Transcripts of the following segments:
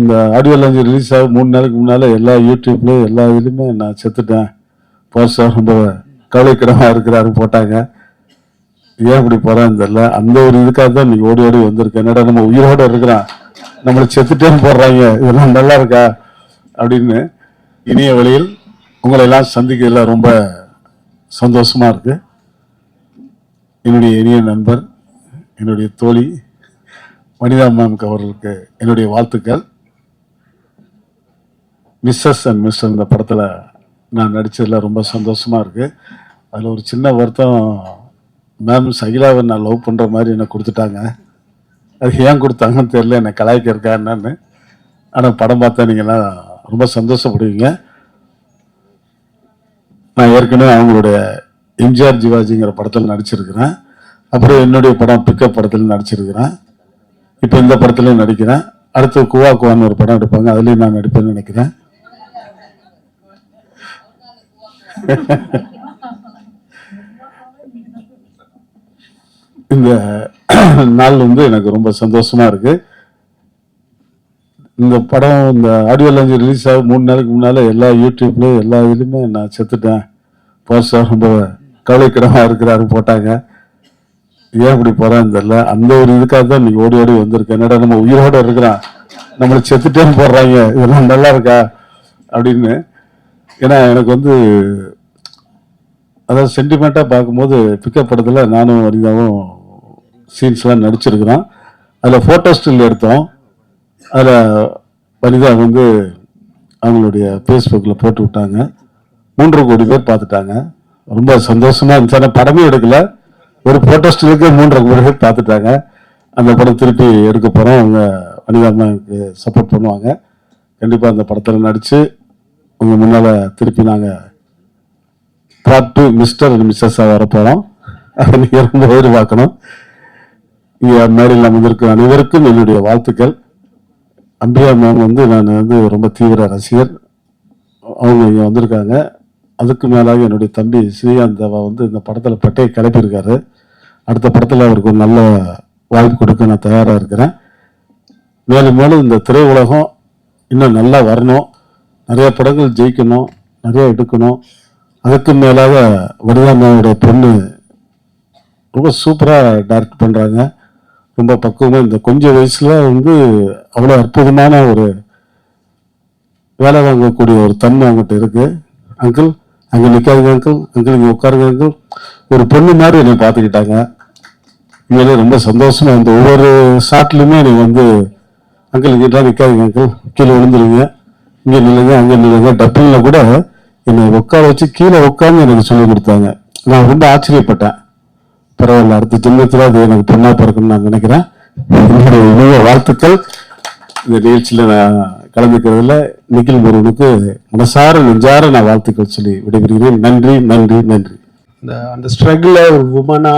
இந்த audio launch release ஆகும் மூணு நாளைக்கு முன்னால் எல்லா யூடியூப்லேயும் எல்லா இதுலையுமே நான் செத்துட்டேன். போஸ்டர் ரொம்ப கவலைக்கிடமாக இருக்கிறாரு போட்டாங்க. ஏன் இப்படி போகிறான்னு தெரில அந்த ஒரு இதுக்காக தான் நீங்கள் ஓடி ஓடி வந்திருக்கேன். என்னடா நம்ம உயிரோட இருக்கிறான் நம்மளை செத்துட்டேன்னு போடுறாங்க. இதெல்லாம் நல்லா இருக்கா? அப்படின்னு இனிய வழியில் உங்களை எல்லாம் சந்திக்கிறதுல ரொம்ப சந்தோஷமாக இருக்குது என்னுடைய இனிய நண்பர் என்னுடைய தோழி வனிதா மேம்க்கு அவர்களுக்கு என்னுடைய வாழ்த்துக்கள். மிஸ்ஸஸ் அண்ட் மிஸ்டர் இந்த படத்தில் நான் நடித்ததில் ரொம்ப சந்தோஷமாக இருக்குது அதில் ஒரு சின்ன வருத்தம் மேம் சகிலாவை நான் லவ் பண்ணுற மாதிரி என்னை கொடுத்துட்டாங்க. அது ஏன் கொடுத்தாங்கன்னு தெரியல என்னை கலாய்க்கிறக்கா என்னன்னு. ஆனால் படம் பார்த்தா நீங்கள்லாம் ரொம்ப சந்தோஷப்படுவீங்க. நான் ஏற்கனவே அவங்களுடைய எம்ஜிஆர் ஜிவாஜிங்கிற படத்தில் நடிச்சிருக்கிறேன். அப்புறம் என்னுடைய படம் பிக்கப் படத்தில் நடிச்சிருக்கிறேன். இப்போ இந்த படத்துலையும் நடிக்கிறேன். அடுத்து குவா குவான்னு ஒரு படம் எடுப்பாங்க அதுலேயும் நான் நடிப்பேன்னு நினைக்கிறேன். இந்த நாள் வந்து எனக்கு ரொம்ப சந்தோஷமா இருக்கு. இந்த படம் இந்த ஆடியோ லஞ்சு ரிலீஸ் ஆகும் மூணு நாளைக்கு முன்னால எல்லா யூடியூப்லயும் எல்லா இதுலயுமே நான் செத்துட்டேன். போஸ்டர் ரொம்ப கவலைக்கிடமா இருக்கிறாரு போட்டாங்க. ஏன் இப்படி போறான்னு தெரியல. அந்த ஒரு இதுக்காக தான் நீங்க ஓடி ஓடி வந்திருக்கேன். என்னடா நம்ம உயிரோட இருக்கிறான் நம்மளை செத்துட்டேன்னு போடுறாங்க. இதெல்லாம் நல்லா இருக்கா? அப்படின்னு ஏன்னா எனக்கு வந்து அதாவது சென்டிமெண்ட்டாக பார்க்கும்போது பிக்கப் படத்தில் நானும் வரிதாவும் சீன்ஸ்லாம் நடிச்சிருக்கிறோம். அதில் ஃபோட்டோ ஸ்டில் எடுத்தோம். அதில் வனிதா வந்து அவங்களுடைய ஃபேஸ்புக்கில் போட்டு விட்டாங்க. மூன்று கோடி பேர் பார்த்துட்டாங்க. ரொம்ப சந்தோஷமாக இருந்துச்சு. ஆனால் படமே எடுக்கல. ஒரு ஃபோட்டோ ஸ்டிலுக்கு மூன்றரை கோடி பேர் பார்த்துட்டாங்க. அந்த படம் திருப்பி எடுக்க போகிறோம் அவங்க வனிதா அம்மாவுக்கு சப்போர்ட் பண்ணுவாங்க. கண்டிப்பாக அந்த படத்தில் நடித்து உங்கள் முன்னால் திருப்பி நாங்கள் பார்ட் மிஸ்டர் அண்ட் மிஸ்ஸஸாக வரப்போகிறோம் அதை நீங்கள் ரொம்ப எதிர்பார்க்கணும். இங்கே மேடையில் அமர்ந்திருக்கும் அனைவருக்கும் என்னுடைய வாழ்த்துக்கள். அம்பியா மேம் வந்து நான் வந்து ரொம்ப தீவிர ரசிகர். அவங்க இங்கே வந்திருக்காங்க. அதுக்கு மேலாக என்னுடைய தம்பி ஸ்ரீகாந்த் தேவா வந்து இந்த படத்தில் பட்டையை கிளப்பியிருக்காரு. அடுத்த படத்தில் அவருக்கு ஒரு நல்ல வாய்ப்பு கொடுக்க நான் தயாராக இருக்கிறேன். மேலும் மேலும் இந்த திரையுலகம் இன்னும் நல்லா வரணும். நிறைய படங்கள் ஜெயிக்கணும் நிறைய எடுக்கணும். அதுக்கு மேலாக வடிவாமாவுடைய பொண்ணு ரொம்ப சூப்பராக டைரக்ட் பண்ணுறாங்க ரொம்ப பக்குவமாக இந்த கொஞ்சம் வயசில் வந்து அவ்வளோ அற்புதமான ஒரு வேலை வாங்கக்கூடிய ஒரு தன்மை அவங்ககிட்ட இருக்குது அங்கிள் அங்கே நிற்காதுங்க அங்கிள் அங்கிள் இங்கே உட்காருங்க அங்கிள் ஒரு பொண்ணு மாதிரி என்னை பார்த்துக்கிட்டாங்க. உண்மையிலே ரொம்ப சந்தோஷமாக இந்த ஒவ்வொரு ஷாட்லையுமே எனக்கு வந்து அங்கிள் இங்கிட்ட நிற்காதீங்க அங்கிள் கீழே விழுந்துருவீங்க இங்கே நில்லுங்க அங்கே நில்லுங்க. டப்பிங்கில் கூட என்னை உட்கார வச்சு கீழே உட்காந்து எனக்கு சொல்லி கொடுத்தாங்க. நான் ரொம்ப ஆச்சரியப்பட்டேன். பரவாயில்ல அடுத்த ஜென்மத்தில் அது எனக்கு பொண்ணா பிறக்கணும்னு நான் நினைக்கிறேன். என்னுடைய இனிய வாழ்த்துக்கள். இந்த நிகழ்ச்சியில் நான் கலந்துக்கிறதுல நிகில் முருகனுக்கு மனசார நெஞ்சார நான் வாழ்த்துக்கள் சொல்லி விடைபெறுகிறேன். நன்றி நன்றி நன்றி. இந்த அந்த ஸ்ட்ரகிள ஒரு உமனா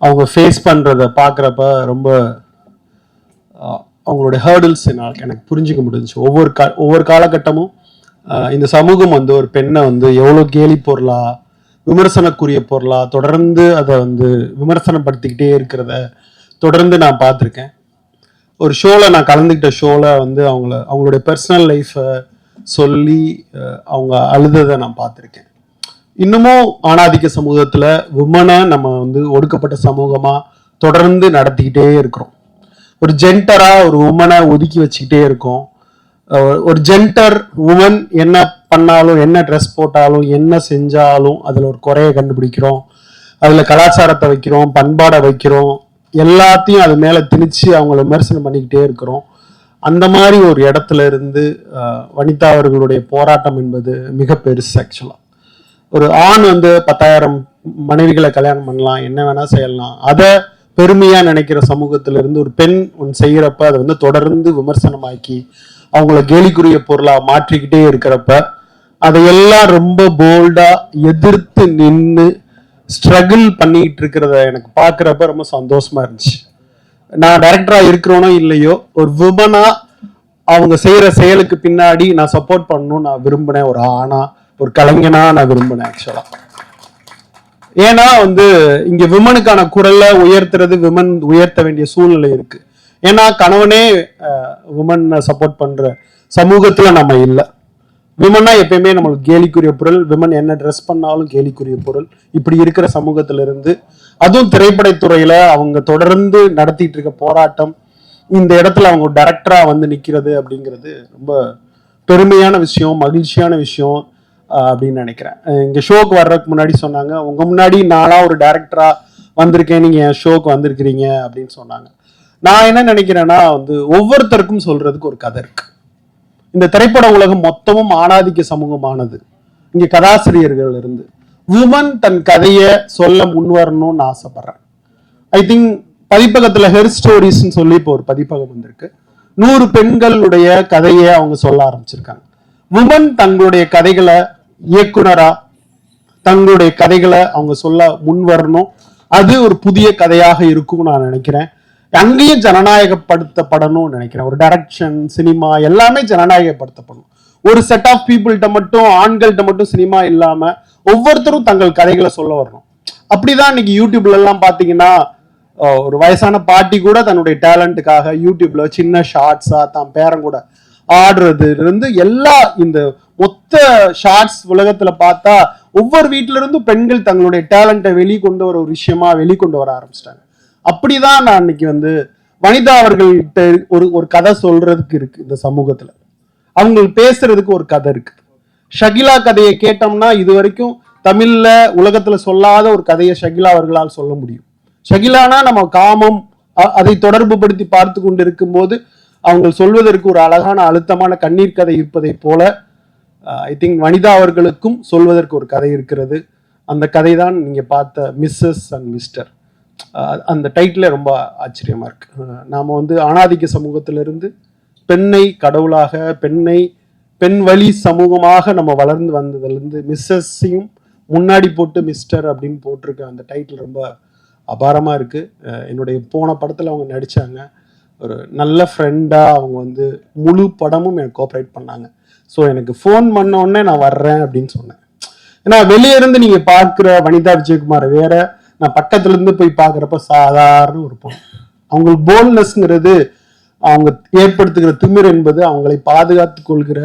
அவங்க ஃபேஸ் பண்ணுறத பார்க்குறப்ப ரொம்ப அவங்களோட அவங்களுடைய ஹேர்டில்ஸ் என்னால் எனக்கு புரிஞ்சுக்க முடிஞ்சுச்சு. ஒவ்வொரு கா ஒவ்வொரு காலகட்டமும் இந்த சமூகம் வந்து ஒரு பெண்ணை வந்து எவ்வளோ கேலி பொருளா விமர்சனக்குரிய பொருளா தொடர்ந்து அதை வந்து விமர்சனப்படுத்திக்கிட்டே இருக்கிறத தொடர்ந்து நான் பார்த்துருக்கேன். ஒரு ஷோவில் நான் கலந்துக்கிட்ட ஷோவில் வந்து அவங்கள அவங்களுடைய பர்சனல் லைஃப்பை சொல்லி அவங்க அழுததை நான் பார்த்துருக்கேன். இன்னமும் ஆணாதிக்க சமூகத்தில் உமனை நம்ம வந்து ஒடுக்கப்பட்ட சமூகமாக தொடர்ந்து நடத்திக்கிட்டே இருக்கிறோம். ஒரு ஜென்டரா ஒரு உமனை ஒதுக்கி வச்சுக்கிட்டே இருக்கும். ஒரு ஜென்டர் உமன் என்ன பண்ணாலும் என்ன ட்ரெஸ் போட்டாலும் என்ன செஞ்சாலும் அதில் ஒரு குறையை கண்டுபிடிக்கிறோம். அதில் கலாச்சாரத்தை வைக்கிறோம் பண்பாடை வைக்கிறோம். எல்லாத்தையும் அது மேலே திணிச்சு அவங்கள விமர்சனம் பண்ணிக்கிட்டே இருக்கிறோம். அந்த மாதிரி ஒரு இடத்துல இருந்து வனிதா அவர்களுடைய போராட்டம் என்பது மிக பெருசு ஆக்சுவலாக ஒரு ஆண் வந்து பத்தாயிரம் மனைவிகளை கல்யாணம் பண்ணலாம் என்ன வேணால் செய்யலாம். அதை பெருமையா நினைக்கிற சமூகத்துல இருந்து ஒரு பெண் ஒன்று செய்யறப்ப அதை வந்து தொடர்ந்து விமர்சனமாக்கி அவங்கள கேலிக்குரிய பொருளா மாற்றிக்கிட்டே இருக்கிறப்ப அதையெல்லாம் ரொம்ப போல்டா எதிர்த்து நின்று ஸ்ட்ரகிள் பண்ணிக்கிட்டு இருக்கிறத எனக்கு பார்க்குறப்ப ரொம்ப சந்தோஷமா இருந்துச்சு. நான் டைரக்டரா இருக்கிறோனோ இல்லையோ ஒரு விமனா அவங்க செய்யற செயலுக்கு பின்னாடி நான் சப்போர்ட் பண்ணணும்னு நான் விரும்பினேன். ஒரு ஆணா ஒரு கலைஞனா நான் விரும்பினேன் ஆக்சுவலா ஏன்னா வந்து இங்க விமனுக்கான குரலை உயர்த்துறது விமன் உயர்த்த வேண்டிய சூழ்நிலை இருக்கு. ஏன்னா கணவனே விமன் சப்போர்ட் பண்ற சமூகத்துல நம்ம இல்லை. விமன்னா எப்பயுமே நம்மளுக்கு கேலிக்குரிய பொருள் விமன் என்ன ட்ரெஸ் பண்ணாலும் கேலிக்குரிய பொருள். இப்படி இருக்கிற சமூகத்துல இருந்து அதுவும் திரைப்படத்துறையில அவங்க தொடர்ந்து நடத்திட்டு இருக்க போராட்டம் இந்த இடத்துல அவங்க டைரக்டரா வந்து நிக்கிறது அப்படிங்கிறது ரொம்ப பெருமையான விஷயம் மகிழ்ச்சியான விஷயம். அப்படின்னு நினைக்கிறேன். இங்கே ஷோக்கு வர்றதுக்கு முன்னாடி சொன்னாங்க. உங்கள் முன்னாடி நானாக ஒரு டேரக்டராக வந்திருக்கேன். நீங்கள் என் ஷோக்கு வந்திருக்கிறீங்க அப்படின்னு சொன்னாங்க. நான் என்ன நினைக்கிறேன்னா வந்து ஒவ்வொருத்தருக்கும் சொல்றதுக்கு ஒரு கதை இருக்கு. இந்த திரைப்பட உலகம் மொத்தமும் ஆணாதிக்க சமூகமானது. இங்கே கதாசிரியர்கள் இருந்து உமன் தன் கதையை சொல்ல முன்வரணும்னு ஆசைப்படுறேன். ஐ திங்க் பதிப்பகத்தில் ஹெர் ஸ்டோரிஸ்னு சொல்லி இப்போ ஒரு பதிப்பகம் வந்திருக்கு. நூறு பெண்களுடைய கதையை அவங்க சொல்ல ஆரம்பிச்சிருக்காங்க. உமன் தங்களுடைய கதைகளை இயக்குனரா? தங்களுடைய கதைகளை அவங்க சொல்ல முன் வரணும். அது ஒரு புதிய கதையாக இருக்கும் நான் நினைக்கிறேன். அங்கேயும் ஜனநாயகப்படுத்தப்படணும்னு நினைக்கிறேன். ஒரு டைரக்ஷன் சினிமா எல்லாமே ஜனநாயகப்படுத்தப்படணும். ஒரு செட் ஆஃப் பீப்புள்கிட்ட மட்டும் ஆண்கள்கிட்ட மட்டும் சினிமா இல்லாம ஒவ்வொருத்தரும் தங்கள் கதைகளை சொல்ல வரணும். அப்படிதான் இன்னைக்கு யூடியூப்ல எல்லாம் பாத்தீங்கன்னா ஒரு வயசான பாட்டி கூட தன்னுடைய டேலண்ட்டுக்காக யூடியூப்ல சின்ன ஷார்ட்ஸா தான் பேரன் கூட ஆடுறதுல இருந்து எல்லா இந்த மொத்த ஷார்ட்ஸ் உலகத்துல பார்த்தா ஒவ்வொரு வீட்ல இருந்தும் பெண்கள் தங்களுடைய டேலண்ட்டை வெளிக்கொண்டு வர ஒரு விஷயமா வெளிக்கொண்டு வர ஆரம்பிச்சிட்டாங்க. அப்படிதான் நான் அன்னைக்கு வந்து வனிதா அவர்கள்ட்ட ஒரு ஒரு கதை சொல்றதுக்கு இருக்கு இந்த சமூகத்துல. அவங்க பேசுறதுக்கு ஒரு கதை இருக்கு. ஷகிலா கதையை கேட்டோம்னா இது வரைக்கும் தமிழ்ல உலகத்துல சொல்லாத ஒரு கதையை ஷகிலா அவர்களால் சொல்ல முடியும். ஷகிலானா நம்ம காமம் அதை தொடர்பு படுத்தி பார்த்து கொண்டு இருக்கும்போது அவங்க சொல்வதற்கு ஒரு அழகான அழுத்தமான கண்ணீர் கதை இருப்பதை போல ஐ திங்க் வனிதா அவர்களுக்கும் சொல்வதற்கு ஒரு கதை இருக்கிறது. அந்த கதை தான் நீங்கள் பார்த்த மிஸ்ஸஸ் அண்ட் மிஸ்டர் அந்த டைட்டில் ரொம்ப ஆச்சரியமாக இருக்கு. Uh, நாம் வந்து ஆணாதிக்க சமூகத்திலிருந்து பெண்ணை கடவுளாக பெண்ணை பெண் வழி சமூகமாக நம்ம வளர்ந்து வந்ததுலேருந்து மிஸ்ஸஸையும் முன்னாடி போட்டு மிஸ்டர் அப்படின்னு போட்டிருக்க அந்த டைட்டில் ரொம்ப அபாரமாக இருக்குது uh, என்னுடைய போன படத்தில் அவங்க நடித்தாங்க ஒரு நல்ல ஃப்ரெண்டாக அவங்க வந்து முழு படமும் எனக்கு கோஆப்ரேட் பண்ணாங்க. ஸோ எனக்கு ஃபோன் பண்ண உடனே நான் வர்றேன் அப்படின்னு சொன்னேன். ஏன்னா வெளியே இருந்து நீங்க பார்க்குற வனிதா விஜயகுமார் வேற நான் பக்கத்துல இருந்து போய் பார்க்குறப்ப சாதாரண ஒரு பொண்ணு. அவங்களுக்கு போல்னஸ்ங்கிறது அவங்க ஏற்படுத்துகிற திமிர் என்பது அவங்களை பாதுகாத்து கொள்கிற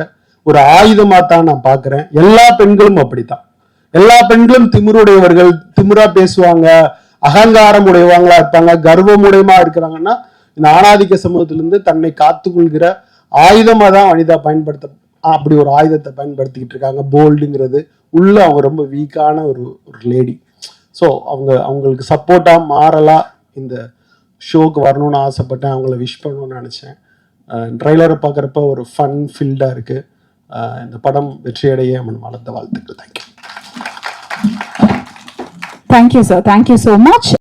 ஒரு ஆயுதமாக தான் நான் பார்க்குறேன். எல்லா பெண்களும் அப்படித்தான். எல்லா பெண்களும் திமிருடையவர்கள் திமிரா பேசுவாங்க அகங்காரம் உடையவங்களா இருப்பாங்க கர்வம் உடையமா இருக்கிறாங்கன்னா இந்த ஆணாதிக்க சமூகத்திலிருந்து தன்னை காத்துக்கொள்கிற ஆயுதமாக தான் வனிதா பயன்படுத்த அப்படி ஒரு ஆயுதத்தை பயன்படுத்திக்கிட்டு இருக்காங்க. போல்டுங்கிறது உள்ள அவங்க ரொம்ப வீக்கான ஒரு ஒரு லேடி ஸோ அவங்க அவங்களுக்கு சப்போர்ட்டாக மாறலாம் இந்த ஷோக்கு வரணும்னு ஆசைப்பட்டேன். அவங்கள விஷ் பண்ணணும்னு நினச்சேன். ட்ரைலரை பார்க்குறப்ப ஒரு ஃபன் ஃபீல்டாக இருக்குது இந்த படம் வெற்றியடைய அவன் வளர்த்த வாழ்த்துக்கள். Thank you thank you sir thank you so much.